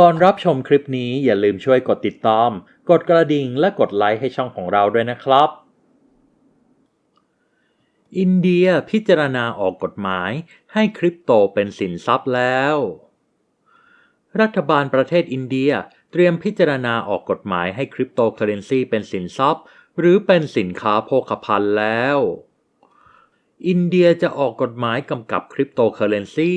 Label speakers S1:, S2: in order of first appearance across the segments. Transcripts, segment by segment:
S1: ก่อนรับชมคลิปนี้อย่าลืมช่วยกดติดตาม กดกระดิ่งและกดไลค์ให้ช่องของเราด้วยนะครับ อินเดียพิจารณาออกกฎหมายให้คริปโตเป็นสินทรัพย์แล้ว รัฐบาลประเทศอินเดียเตรียมพิจารณาออกกฎหมายให้คริปโตเคอเรนซีเป็นสินทรัพย์ หรือเป็นสินค้าโภคภัณฑ์แล้ว อินเดียจะออกกฎหมายกำกับคริปโตเคอเรนซี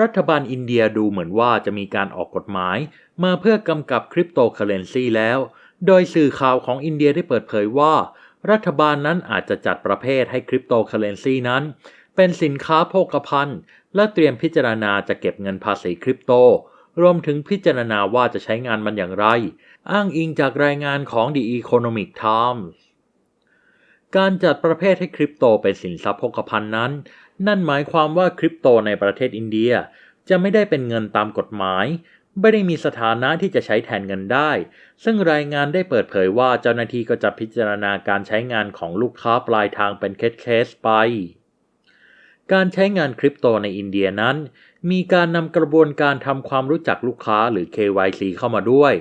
S1: รัฐบาลอินเดียดูเหมือนว่าจะมีการออกกฎหมาย มาเพื่อกำกับคริปโตเคอเรนซีแล้ว โดยสื่อข่าวของอินเดียได้เปิดเผยว่า รัฐบาลนั้นอาจจะจัดประเภทให้คริปโตเคอเรนซีนั้น เป็นสินค้าโภคภัณฑ์ และเตรียมพิจารณาจะเก็บเงินภาษีคริปโต รวมถึงพิจารณาว่าจะใช้งานมันอย่างไร อ้างอิงจากรายงานของ The Economic Times การจัดประเภทให้คริปโตเป็นสินทรัพย์โภคภัณฑ์นั้น นั่นหมายความว่าคริปโตในประเทศอินเดีย จะไม่ได้เป็นเงินตามกฎหมาย ไม่ได้มีสถานะที่จะใช้แทนเงินได้ ซึ่งรายงานได้เปิดเผยว่าเจ้าหน้าที่ก็จะพิจารณาการใช้งานของลูกค้าปลายทางเป็นเคสๆไป การใช้งานคริปโตในอินเดียนั้น มีการนำกระบวนการทำความรู้จักลูกค้าหรือ KYC เข้ามาด้วย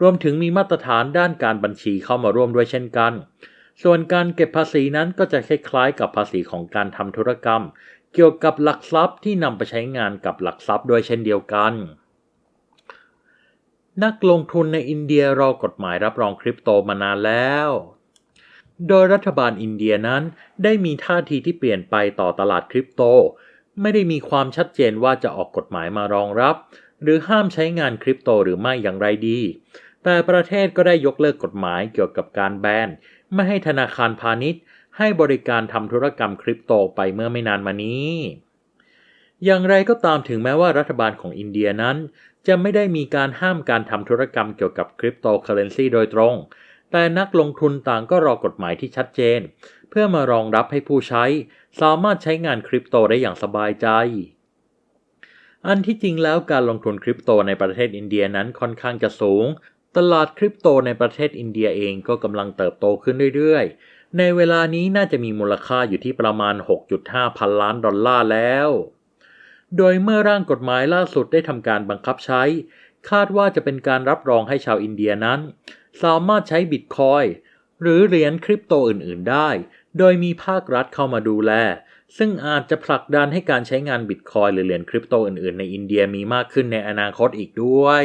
S1: รวมถึงมีมาตรฐานด้านการบัญชีเข้ามาร่วมด้วยเช่นกัน ส่วนการเก็บภาษีนั้นก็จะคล้ายๆกับภาษีของการทำธุรกรรม เกี่ยวกับหลักทรัพย์ที่นำไปใช้งานกับหลักทรัพย์ด้วยเช่นเดียวกัน นักลงทุนในอินเดียรอกฎหมายรับรองคริปโตมานานแล้ว โดยรัฐบาลอินเดียนั้นได้มีท่าทีที่เปลี่ยนไปต่อตลาดคริปโต ไม่ได้มีความชัดเจนว่าจะออกกฎหมายมารองรับ หรือห้ามใช้งานคริปโตหรือไม่อย่างไรดี แต่ประเทศก็ได้ยกเลิกกฎหมายเกี่ยวกับการแบนไม่ให้ธนาคารพาณิชย์ ให้บริการทำธุรกรรมคริปโตไปเมื่อไม่นานมานี้ อย่างไรก็ตามถึงแม้ว่ารัฐบาลของอินเดียนั้น จะไม่ได้มีการห้ามการทำธุรกรรมเกี่ยวกับคริปโตเคอเรนซีโดยตรง แต่นักลงทุนต่างก็รอกฎหมายที่ชัดเจน เพื่อมารองรับให้ผู้ใช้ สามารถใช้งานคริปโตได้อย่างสบายใจอันที่จริงแล้วการลงทุนคริปโตในประเทศอินเดียนั้นค่อนข้างจะสูง ตลาดคริปโตในประเทศอินเดียเองก็กำลังเติบโตขึ้นเรื่อยๆ ในเวลานี้น่าจะมีมูลค่าอยู่ที่ประมาณ 6.5 พันล้านดอลลาร์แล้ว โดยเมื่อร่างกฎหมายล่าสุดได้ทำการบังคับใช้ คาดว่าจะเป็นการรับรองให้ชาวอินเดียนั้น สามารถใช้บิตคอยหรือเหรียญคริปโตอื่นๆ ได้ โดยมีภาครัฐเข้ามาดูแล ซึ่งอาจจะผลักดันให้การใช้งานบิตคอยหรือเหรียญคริปโตอื่นๆ ในอินเดียมีมากขึ้นในอนาคตอีกด้วย